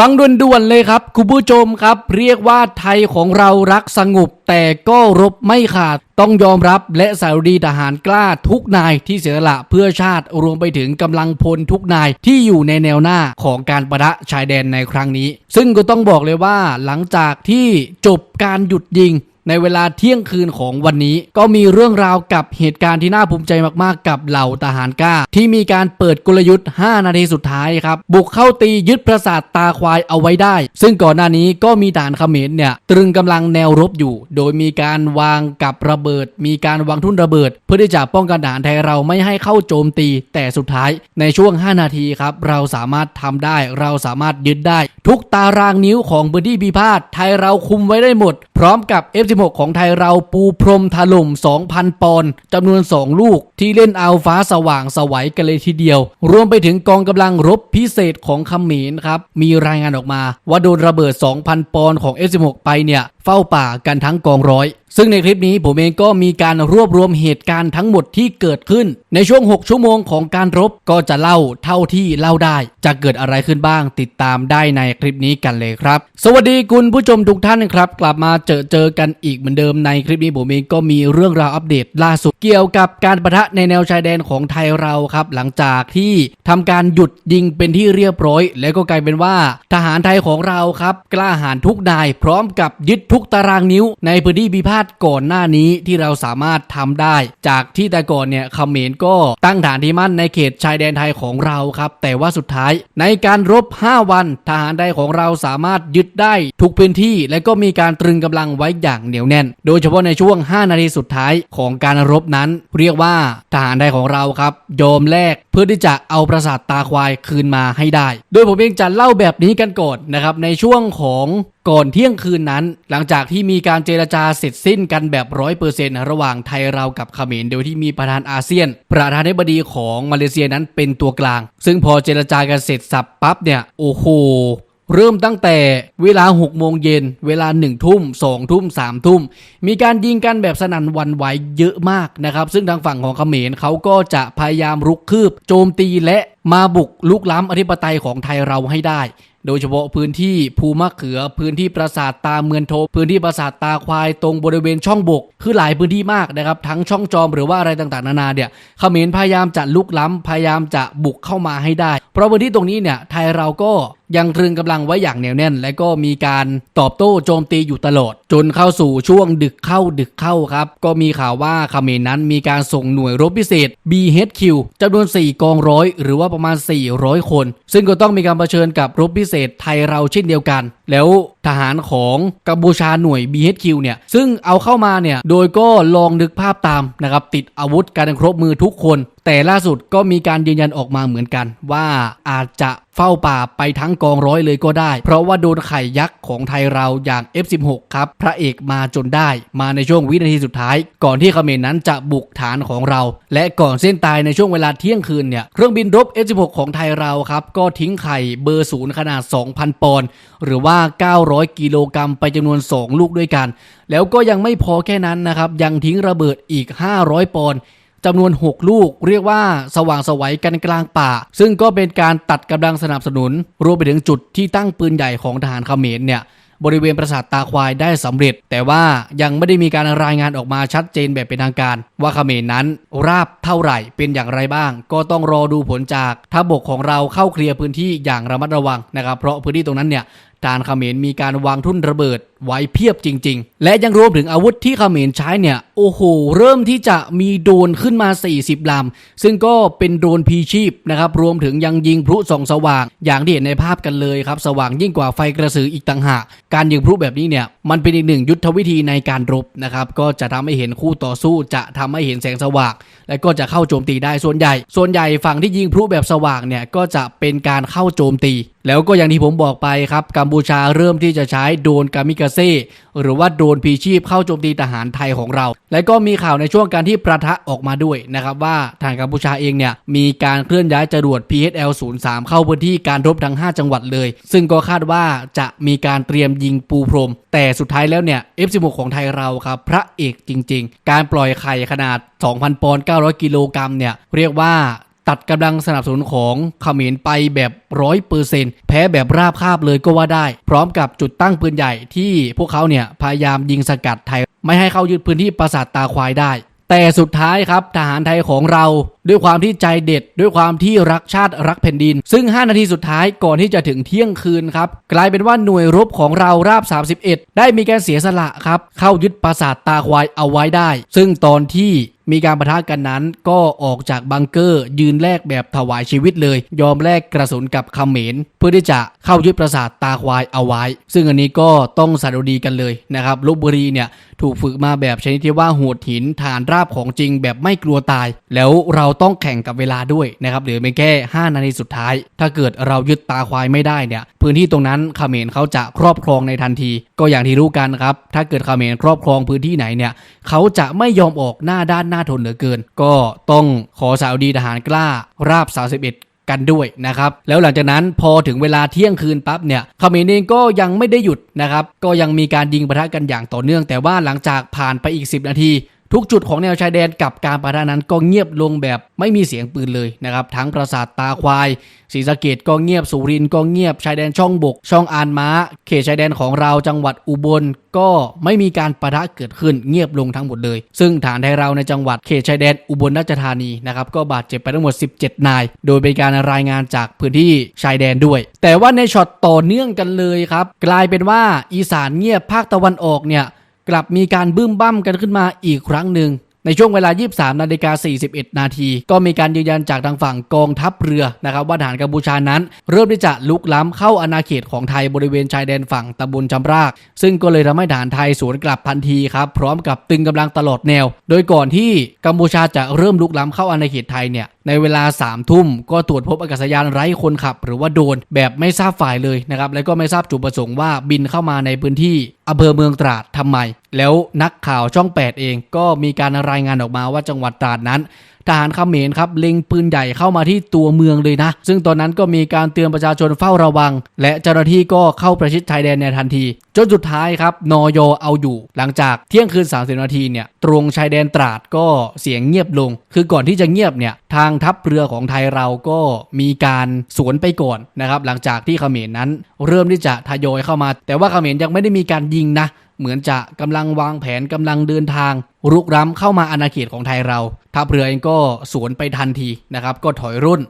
ฟังด่วนๆเลยครับคุณผู้ชมครับ เรียกว่าไทยของเรารักสงบ แต่ก็รบไม่ขาดต้องยอมรับและสารดีทหารกล้าทุกนายที่เสียสละเพื่อชาติรวมไปถึงกำลังพลทุกนายที่อยู่ในแนวหน้าของการประทะชายแดนในครั้งนี้ ซึ่งก็ต้องบอกเลยว่าหลังจากที่จบการหยุดยิง ในเวลาเที่ยงคืนของวันนี้ ก็มีเรื่องราวกับเหตุการณ์ที่น่าภูมิใจมากๆ กับเหล่าทหารกล้า ที่มีการเปิดกลยุทธ์ 5 นาทีสุดท้ายครับ บุกเข้าตียึดปราสาทตาควายเอาไว้ได้ ซึ่งก่อนหน้านี้ก็มีฐานเขมรเนี่ยตรึงกำลังแนวรบอยู่ โดยมีการวางกับระเบิด มีการวางทุ่นระเบิด เพื่อที่จะป้องกันทหารไทยเราไม่ให้เข้าโจมตี แต่สุดท้ายในช่วง 5 นาทีครับเราสามารถทำได้เราสามารถยึดได้ ทุกตารางนิ้วของพื้นที่พิพาทไทยเราคุมไว้ได้หมด พร้อมกับ16 ของไทยเราปูพรมถล่ม 2,000 ปอนด์จำนวน 2 ลูกที่เล่นเอาฟ้าสว่างสวัยกันเลยทีเดียว รวมไปถึงกองกำลังรบพิเศษของเขมรครับ มีรายงานออกมาว่าโดนระเบิด 2,000 ปอนด์ของ F16 ไปเนี่ย เฝ้าป่ากันทั้งกองร้อย ซึ่งในคลิปนี้ผมเองก็มีการรวบรวมเหตุการณ์ทั้งหมดที่เกิดขึ้น ในช่วง 6 ชั่วโมงของการรบก็จะเล่าเท่าที่เล่าได้ จะเกิดอะไรขึ้นบ้าง ติดตามได้ในคลิปนี้กันเลยครับ สวัสดีคุณผู้ชมทุกท่านครับ กลับมาเจอเจอกันอีกเหมือนเดิมในคลิปนี้ผมเองก็มีเรื่องราวอัปเดตล่าสุด เกี่ยวกับการประทะในแนวชายแดนของไทยเราครับ หลังจากที่ทำการหยุดยิงเป็นที่เรียบร้อย แล้วก็กลายเป็นว่า ทหารไทยของเราครับ กล้าหาญทุกนาย พร้อมกับยึดทุกตารางนิ้วในพื้นที่พิพาทก่อนหน้านี้ที่เราสามารถทำได้ จากที่แต่ก่อนเนี่ยเขมรก็ตั้งฐานที่มั่นในเขตชายแดนไทยของเราครับ แต่ว่าสุดท้ายในการรบ 5 วัน ทหารไทยของเราสามารถยึดได้ทุกพื้นที่ และก็มีการตรึงกำลังไว้อย่างเหนียวแน่น โดยเฉพาะในช่วง 5 นาทีสุดท้ายของการรบนั้น เรียกว่าทหารไทยของเราครับยอมแลกเพื่อที่จะเอาปราสาทตาควายคืนมาให้ได้ โดยผมเองจะเล่าแบบนี้กันก่อนนะครับในช่วงของ ก่อนเที่ยงคืนนั้น หลังจากที่มีการเจรจาเสร็จสิ้นกันแบบร้อยเปอร์เซ็นต์ระหว่างไทยเรากับเขมรโดยที่มีประธานอาเซียน ประธานาธิบดีของมาเลเซียนั้นเป็นตัวกลาง ซึ่งพอเจรจากันเสร็จสับปั๊บเนี่ยโอ้โหเริ่มตั้งแต่เวลา 6 โมงเย็น เวลา 1 ทุ่ม 2 ทุ่ม 3 ทุ่ม มีการยิงกันแบบสนั่นวันไหวเยอะมากนะครับ ซึ่งทางฝั่งของเขมรเขาก็จะพยายามรุกคืบ โจมตีและมาบุกลุกล้ำอธิปไตยของไทยเราให้ได้ โดยเฉพาะพื้นที่ภูมะเขือ พื้นที่ปราสาทตาเมือนโท พื้นที่ปราสาทตาควายตรงบริเวณช่องบก คือหลายพื้นที่มากนะครับทั้งช่องจอมหรือว่าอะไรต่างๆ นานาเนี่ยเขมรพยายามจะลุกล้ำพยายามจะบุกเข้ามาให้ได้ เพราะพื้นที่ตรงนี้เนี่ยไทยเราก็ยังตรึงกำลังไว้อย่างแน่วแน่น และก็มีการตอบโต้โจมตีอยู่ตลอด จนเข้าสู่ช่วงดึกเข้าดึกเข้าครับ ก็มีข่าวว่าเขมรนั้นมีการส่งหน่วยรบพิเศษ BHQ จำนวน 4 กองร้อย หรือว่าประมาณ 400 คน ซึ่งก็ต้องมีการเผชิญกับรบพิเศษไทยเราเช่นเดียวกัน แล้ว ทหารของกัมพูชาหน่วย BHQ เนี่ยซึ่งเอาเข้ามาเนี่ยโดยก็ลองนึกภาพตามนะครับติดอาวุธการครบมือทุกคน แต่ล่าสุดก็มีการยืนยันออกมาเหมือนกัน ว่าอาจจะเฝ้าป่าไปทั้งกองร้อยเลยก็ได้ เพราะว่าโดนไข่ยักษ์ของไทยเราอย่าง F16 ครับพระเอกมาจนได้ มาในช่วงวินาทีสุดท้าย ก่อนที่เขมรนั้นจะบุกฐานของเรา และก่อนเส้นตายในช่วงเวลาเที่ยงคืนเนี่ยเครื่องบินรบ F16 ของไทยเราครับก็ทิ้งไข่เบอร์ศูนย์ขนาด 2,000 ปอนด์หรือว่า 900กิโลกรัมไปจำนวน 2 ลูกด้วยกัน แล้วก็ยังไม่พอแค่นั้นนะครับ ยังทิ้งระเบิดอีก 500 ปอนด์จำนวน 6 ลูกเรียกว่าสว่างสวัยกันกลางป่า ซึ่งก็เป็นการตัดกำลังสนับสนุน รวมไปถึงจุดที่ตั้งปืนใหญ่ของทหารเขมรเนี่ยบริเวณปราสาทตาควายได้สำเร็จ แต่ว่ายังไม่ได้มีการรายงานออกมาชัดเจนแบบเป็นทางการ ว่าเขมรนั้นราบเท่าไหร่เป็นอย่างไรบ้าง ก็ต้องรอดูผลจากทัพบกของเราเข้าเคลียร์พื้นที่อย่างระมัดระวังนะครับ เพราะพื้นที่ตรงนั้นเนี่ย การเขมรมีการวางทุ่นระเบิดไว้เพียบจริง ๆ และยังรวมถึงอาวุธที่เขมรใช้เนี่ยโอ้โหเริ่มที่จะมีโดนขึ้นมา 40ลำซึ่งก็เป็นโดนพีชีพนะครับรวมถึงยังยิงพลุส่องสว่าง อย่างที่เห็นในภาพกันเลยครับสว่างยิ่งกว่าไฟกระสืออีกต่างหากการยิงพลุแบบนี้เนี่ยมันเป็นอีกหนึ่งยุทธวิธีในการรบนะครับก็จะทำให้เห็นคู่ต่อสู้จะทำให้เห็นแสงสว่าง และก็จะเข้าโจมตีได้ส่วนใหญ่ ส่วนใหญ่ฝั่งที่ยิงพลุแบบสว่างเนี่ยก็จะเป็นการเข้าโจมตี แล้วก็อย่างที่ผมบอกไปครับกัมพูชาเริ่มที่จะใช้โดนกามิกาเซ่หรือว่าโดนพีชีพเข้าโจมตีทหารไทยของเรา และก็มีข่าวในช่วงการที่ประทะออกมาด้วยนะครับว่าทางกัมพูชาเองเนี่ยมีการเคลื่อนย้ายจรวด PHL 03 เข้าพื้นที่การรบทั้ง 5 จังหวัดเลย ซึ่งก็คาดว่าจะมีการเตรียมยิงปูพรม แต่สุดท้ายแล้วเนี่ย F16 ของไทยเราครับพระเอกจริง ๆ การปล่อยไข่ขนาด 2,000 ปอนด์ 900 กิโลกรัมเนี่ยเรียกว่า ตัดกำลังสนับสนุนของเขมรไปแบบร้อยเปอร์เซ็นต์แพ้แบบราบคาบเลยก็ว่าได้ พร้อมกับจุดตั้งปืนใหญ่ที่พวกเขาเนี่ยพยายามยิงสกัดไทย ไม่ให้เข้ายึดพื้นที่ปราสาทตาควายได้ แต่สุดท้ายครับทหารไทยของเรา ด้วยความที่ใจเด็ด ด้วยความที่รักชาติรักแผ่นดิน ซึ่ง 5 นาทีสุดท้ายก่อนที่จะถึงเที่ยงคืนครับกลายเป็นว่าหน่วยรบของเราราบ 31 ได้มีการเสียสละครับเข้ายึดปราสาทตาควายเอาไว้ได้ ซึ่งตอนที่ มีการประทะกันนั้น ก็ออกจากบังเกอร์ยืนแลกแบบถวายชีวิตเลย ยอมแลกกระสุนกับเขมรเพื่อที่จะเข้ายึดปราสาทตาควายเอาไว้ ซึ่งอันนี้ก็ต้องสะดุดีกันเลยนะครับลบบุรีเนี่ย ถูกฝึกมาแบบชนิดที่ว่าโหดหินฐานราบของจริงแบบไม่กลัวตาย แล้วเราต้องแข่งกับเวลาด้วยนะครับเหลือไม่แค่ 5 นาทีสุดท้าย ถ้าเกิดเรายึดตาควายไม่ได้เนี่ย พื้นที่ตรงนั้นเขมรเขาจะครอบครองในทันที ก็อย่างที่รู้กันครับ ถ้าเกิดเขมรครอบครองพื้นที่ไหนเนี่ยเขาจะไม่ยอมออกหน้าด้านหน้าทนเหลือเกิน ก็ต้องขอสาวดีทหารกล้าราบ 31 กันด้วยนะครับแล้วหลังจากนั้นพอถึงเวลาเที่ยงคืนปั๊บเนี่ยเขมรเองก็ยังไม่ได้หยุดนะครับก็ยังมีการยิงปะทะกันอย่างต่อเนื่อง แต่ว่าหลังจากผ่านไปอีก 10 นาที ทุกจุดของแนวชายแดนกับการประทะนั้นก็เงียบลงแบบไม่มีเสียงปืนเลยนะครับ ทั้งปราสาทตาควายศรีสะเกดก็เงียบสุรินทร์ก็เงียบชายแดนช่องบก ช่องอานม้า เขตชายแดนของเราจังหวัดอุบล ก็ไม่มีการประทะเกิดขึ้นเงียบลงทั้งหมดเลย ซึ่งฐานไทยเราในจังหวัดเขตชายแดนอุบลราชธานีนะครับก็บาดเจ็บไปทั้งหมด 17 นาย โดยเป็นการรายงานจากพื้นที่ชายแดนด้วย แต่ว่าในช็อตต่อเนื่องกันเลยครับกลายเป็นว่าอีสานเงียบภาคตะวันออกเนี่ย กลับมีการบึ้มบั้มกันขึ้นมาอีกครั้งหนึ่งในช่วงเวลา 23 นาฬิกา 41 นาที ก็มีการยืนยันจากทางฝั่งกองทัพเรือนะครับว่าทหารกัมพูชานั้น เริ่มที่จะลุกล้ำเข้าอาณาเขตของไทยบริเวณชายแดนฝั่งตำบลจำราก ซึ่งก็เลยทำให้ทหารไทยสวนกลับทันทีครับ พร้อมกับตึงกำลังตลอดแนว โดยก่อนที่กัมพูชาจะเริ่มลุกล้ำเข้าอาณาเขตไทยเนี่ย ในเวลา3ามทุ่มก็ตรวจพบอากาศยานไร้คนขับ หรือว่าโดรนแบบไม่ทราบฝ่ายเลยนะครับและก็ไม่ทราบจุดประสงค์ว่าบินเข้ามาในพื้นที่อำเภอเมืองตราดทำไม แล้วนักข่าวช่อง 8 เองก็มีการรายงานออกมาว่าจังหวัดตราดนั้น ทหารเขมรครับเล็งปืนใหญ่เข้ามาที่ตัวเมืองเลยนะ ซึ่งตอนนั้นก็มีการเตือนประชาชนเฝ้าระวัง และเจ้าหน้าที่ก็เข้าประชิดชายแดนในทันที จนสุดท้ายครับนอยเอาอยู่ หลังจากเที่ยงคืน 30 นาทีเนี่ยตรงชายแดนตราดก็เสียงเงียบลง คือก่อนที่จะเงียบเนี่ยทางทัพเรือของไทยเราก็มีการสวนไปก่อนนะครับหลังจากที่เขมรนั้น เริ่มที่จะทยอยเข้ามา แต่ว่าเขมรยังไม่ได้มีการยิงนะ เหมือนจะกำลังวางแผนกำลังเดินทาง รุกร้ำเข้ามาอาณาเขตของไทยเราทัพเรือเองก็สวนไปทันทีนะครับ ก็ถอยรุ่น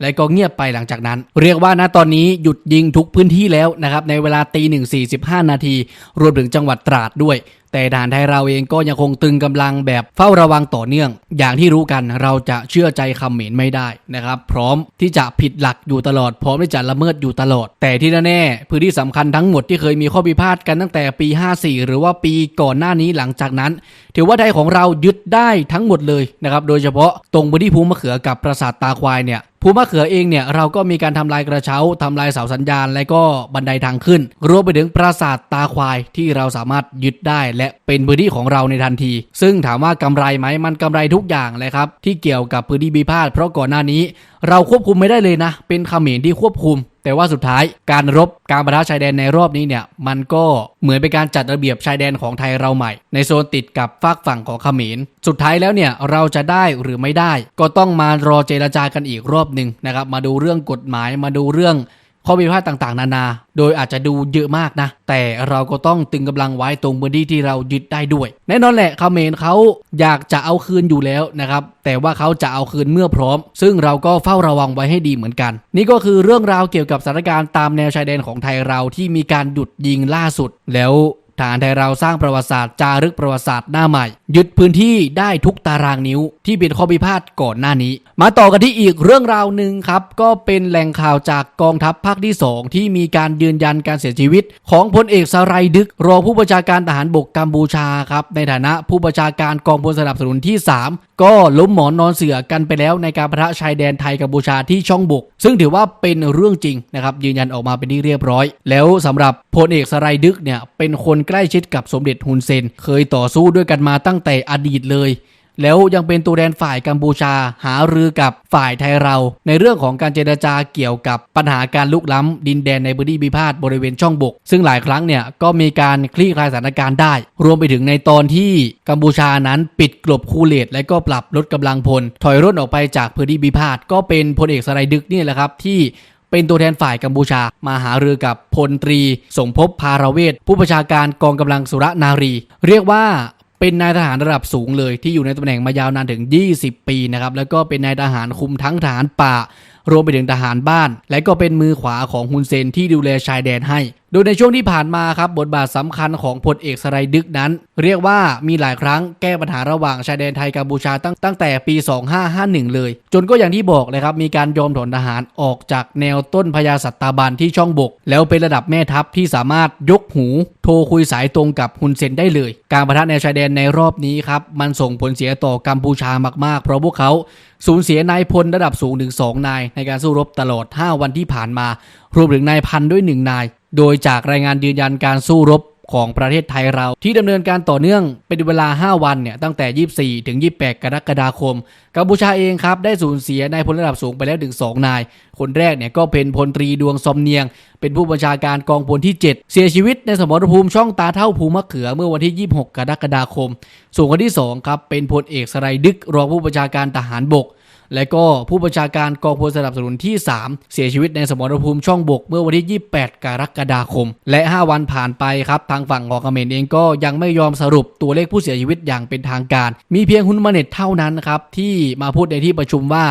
และก็เงียบไปหลังจากนั้น เรียกว่าณตอนนี้หยุดยิงทุกพื้นที่แล้วนะครับในเวลาตีหนึ่งสี่สิบห้านาทีรวมถึงจังหวัดตราดด้วยแต่ด่านไทยเราเองก็ยังคงตึงกำลังแบบเฝ้าระวังต่อเนื่อง อย่างที่รู้กันเราจะเชื่อใจคำเหม็นไม่ได้นะครับ พร้อมที่จะผิดหลักอยู่ตลอด พร้อมที่จะละเมิดอยู่ตลอด แต่ที่แน่ๆพื้นที่สำคัญทั้งหมดที่เคยมีข้อพิพาทกันตั้งแต่ปี 54 หรือว่าปีก่อนหน้านี้หลังจากนั้นถือว่าไทยของเรายึดได้ทั้งหมดเลยนะครับโดยเฉพาะตรงพื้นที่ภูมะเขือกับปราสาทตาควายเนี่ยภูมะเขือเองเนี่ยเราก็มีการทำลายกระเช้าทำลายเสาสัญญาณ และก็บันไดทางขึ้น รวมไปถึงปราสาทตาควายที่เราสามารถยึดได้และเป็นพื้นที่ของเราในทันที ซึ่งถามว่ากำไรไหมมันกำไรทุกอย่างเลยครับ ที่เกี่ยวกับพื้นที่พิพาทเพราะก่อนหน้านี้ เราควบคุมไม่ได้เลยนะ เป็นเขมรที่ควบคุม แต่ว่าสุดท้ายการรบการประทะชายแดนในรอบนี้เนี่ยมันก็เหมือนเป็นการจัดระเบียบชายแดนของไทยเราใหม่ ในโซนติดกับฝากฝั่งของเขมรสุดท้ายแล้วเนี่ยเราจะได้หรือไม่ได้ ก็ต้องมารอเจรจากันอีกรอบหนึ่งนะครับมาดูเรื่องกฎหมายมาดูเรื่อง ข้อพิพาดต่างๆ นานา โดยอาจจะดูเยอะมากนะ แต่เราก็ต้องตึงกำลังไว้ตรงพื้นที่ที่เรายึดได้ด้วย แน่นอนแหละเขมนเขาอยากจะเอาคืนอยู่แล้วนะครับ แต่ว่าเขาจะเอาคืนเมื่อพร้อม ซึ่งเราก็เฝ้าระวังไว้ให้ดีเหมือนกัน นี่ก็คือเรื่องราวเกี่ยวกับสถานการณ์ตามแนวชายแดนของไทยเราที่มีการหยุดยิงล่าสุดแล้ว ทหารไทยเราสร้างประวัติศาสตร์จารึกประวัติศาสตร์หน้าใหม่ ยึดพื้นที่ได้ทุกตารางนิ้วที่เป็นข้อพิพาทก่อนหน้านี้ มาต่อกันที่อีกเรื่องราวหนึ่งครับ ก็เป็นแหล่งข่าวจากกองทัพภาคที่ 2 ที่มีการยืนยันการเสียชีวิต ของพลเอกสไรดึก รองผู้บัญชาการทหารบกกัมพูชาครับในฐานะผู้บัญชาการกองพลสนับสนุนที่ 3 ก็ล้มหมอนนอนเสือกันไปแล้วในการประทะชายแดนไทยกัมพูชาที่ช่องบก ซึ่งถือว่าเป็นเรื่องจริงนะครับยืนยันออกมาเป็นที่เรียบร้อย แล้วสำหรับพลเอกสไรดึกเนี่ยเป็นคนใกล้ชิดกับสมเด็จฮุนเซน เคยต่อสู้ด้วยกันมาตั้งแต่อดีตเลย แล้วยังเป็นตัวแทนฝ่ายกัมพูชาหารือกับฝ่ายไทยเรา ในเรื่องของการเจรจาเกี่ยวกับปัญหาการลุกล้ำดินแดนในพื้นที่พิพาทบริเวณช่องบก ซึ่งหลายครั้งเนี่ยก็มีการคลี่คลายสถานการณ์ได้ รวมไปถึงในตอนที่กัมพูชานั้นปิดกลบคูเลตและก็ปรับลดกำลังพล ถอยร่นออกไปจากพื้นที่พิพาทก็เป็นพลเอกสไลดึกนี่แหละครับที่เป็นตัวแทนฝ่ายกัมพูชามาหารือกับพลตรี สมภพพาราเวทผู้ประชาการกองกำลังสุรนารี เรียกว่า เป็นนายทหารระดับสูงเลยที่อยู่ในตำแหน่งมายาวนานถึง 20 ปีนะครับแล้วก็เป็นนายทหารคุมทั้งทหารป่ารวมไปถึงทหารบ้าน และก็เป็นมือขวาของฮุนเซนที่ดูแลชายแดนให้โดยในช่วงที่ผ่านมาครับบทบาทสำคัญของพลเอกสไรดึกนั้น เรียกว่ามีหลายครั้งแก้ปัญหาระหว่างชายแดนไทยกัมพูชาตั้งตั้งแต่ปี 2551 เลย จนก็อย่างที่บอกเลยครับ มีการยอมถอนทหารออกจากแนวต้นพญาสัตตาบันที่ช่องบก แล้วเป็นระดับแม่ทัพที่สามารถยกหู โทรคุยสายตรงกับฮุนเซนได้เลย การประทะในชายแดนในรอบนี้ครับมันส่งผลเสียต่อกัมพูชามากๆ เพราะพวกเขาสูญเสียนายพลระดับสูงถึง2นายในการสู้รบตลอด 5 วันที่ผ่านมารวมถึงนายพันด้วย1นาย โดยจากรายงานยืนยันการสู้รบของประเทศไทยเรา ที่ดำเนินการต่อเนื่องเป็นเวลา 5 วันเนี่ยตั้งแต่ 24 ถึง 28 กรกฎาคม กัมพูชาเองครับ ได้สูญเสียนายพลระดับสูงไปแล้วถึง 2 นาย คนแรกเนี่ยก็เป็นพลตรีดวงซอมเนียง เป็นผู้บัญชาการกองพลที่ 7 เสียชีวิตในสมรภูมิช่องตาเท่าภูมะเขือเมื่อวันที่ 26 กรกฎาคม ส่วนคนที่2ครับเป็นพลเอกสไรดึกรองผู้บัญชาการทหารบก และก็ผู้บัญชาการกองพลสนับสนุนที่ 3 เสียชีวิตในสมรภูมิช่องบก เมื่อวันที่ 28 กรกฎาคม และ 5 วันผ่านไปครับ ทางฝั่งของเขมรเองก็ยังไม่ยอมสรุปตัวเลขผู้เสียชีวิตอย่างเป็นทางการ มีเพียงฮุนมาเน็ตเท่านั้นครับที่มาพูดในที่ประชุมว่า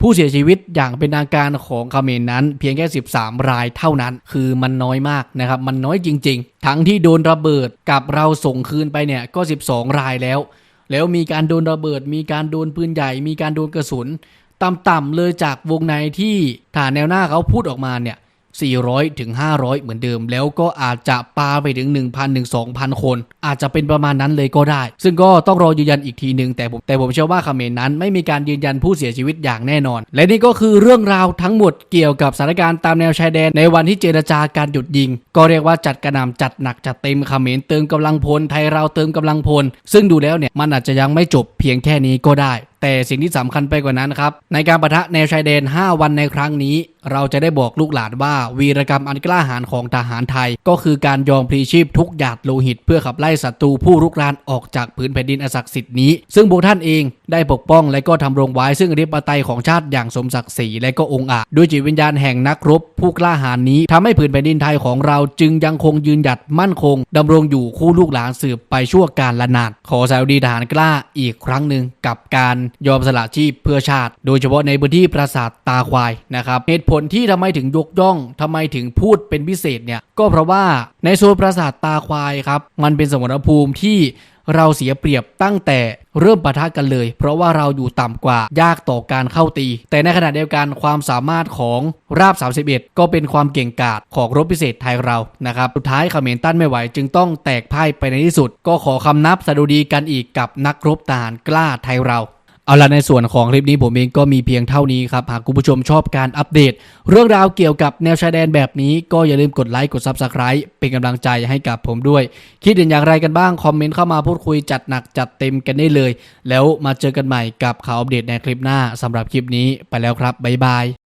ผู้เสียชีวิตอย่างเป็นทางการของเมรนั้น เพียงแค่ 13 รายเท่านั้น คือมันน้อยมากนะครับ มันน้อยจริง ๆ ทั้งที่โดนระเบิดกับเราส่งคืนไปเนี่ยก็ 12 รายแล้ว แล้วมีการโดนระเบิด มีการโดนปืนใหญ่ มีการโดนกระสุน ต่ำๆเลยจากวงในที่ฐานแนวหน้าเขาพูดออกมาเนี่ย 400ถึง500 เหมือนเดิม แล้วก็อาจจะปาไปถึง 1,000ถึง2,000 คน อาจจะเป็นประมาณนั้นเลยก็ได้ ซึ่งก็ต้องรอยืนยันอีกทีหนึ่งแต่ผมแต่ผมเชื่อว่าเขมรนั้นไม่มีการยืนยันผู้เสียชีวิตอย่างแน่นอน และนี่ก็คือเรื่องราวทั้งหมดเกี่ยวกับสถานการณ์ตามแนวชายแดนในวันที่เจรจาการหยุดยิง ก็เรียกว่าจัดกระนำจัดหนักจัดเต็มเขมรเติมกำลังพลไทยเราเติมกำลังพล ซึ่งดูแล้วเนี่ยมันอาจจะยังไม่จบเพียงแค่นี้ก็ได้ แต่สิ่งที่สำคัญไปกว่านั้นครับ ในการประทะแนวชายแดน 5 วันในครั้งนี้ เราจะได้บอกลูกหลานว่า วีรกรรมอันกล้าหาญของทหารไทย ก็คือการยอมพลีชีพทุกหยาดโลหิต เพื่อขับไล่ศัตรูผู้รุกรานออกจากผืนแผ่นดินอศักดิ์สิทธิ์นี้ ซึ่งพวกท่านเองได้ปกป้องและก็ทำรงไว้ซึ่งอธิปไตยของชาติอย่างสมศักดิ์ศรีและก็องอาจด้วยจิตวิญญาณแห่งนักรบ ผู้กล้าหาญนี้ทำให้ผืนแผ่นดินไทยของเราจึงยังคงยืนหยัดมั่นคงดำรงอยู่คู่ลูกหลานสืบไปชั่วกาลนานขอแสดงดีทหารกล้าอีกครั้งหนึ่งกับการยอมสละชีพเพื่อชาติ โดยเฉพาะในพื้นที่ปราสาทตาควายนะครับเหตุผลที่ทำไมถึงยกย่องทำไมถึงพูดเป็นพิเศษเนี่ยก็เพราะว่าในโซนปราสาทตาควายครับมันเป็นสมรภูมิที่เราเสียเปรียบตั้งแต่เริ่มปะทะกันเลย เพราะว่าเราอยู่ต่ำกว่ายากต่อการเข้าตี แต่ในขณะเดียวกันความสามารถของราบ 31 ก็เป็นความเก่งกาจของรบพิเศษไทยเรานะครับสุดท้ายเขมรต้านไม่ไหว จึงต้องแตกพ่ายไปในที่สุด ก็ขอคำนับสดุดีกันอีกกับนักรบทหารกล้าไทยเรา เอาละในส่วนของคลิปนี้ผมเองก็มีเพียงเท่านี้ครับ หากคุณผู้ชมชอบการอัปเดต เรื่องราวเกี่ยวกับแนวชายแดนแบบนี้ก็อย่าลืมกดไลค์กด Subscribe เป็นกำลังใจให้กับผมด้วย คิดเห็นอย่างไรกันบ้าง คอมเมนต์เข้ามาพูดคุยจัดหนักจัดเต็มกันได้เลย แล้วมาเจอกันใหม่กับข่าวอัปเดตในคลิปหน้าสำหรับคลิปนี้ไปแล้วครับบ๊ายบาย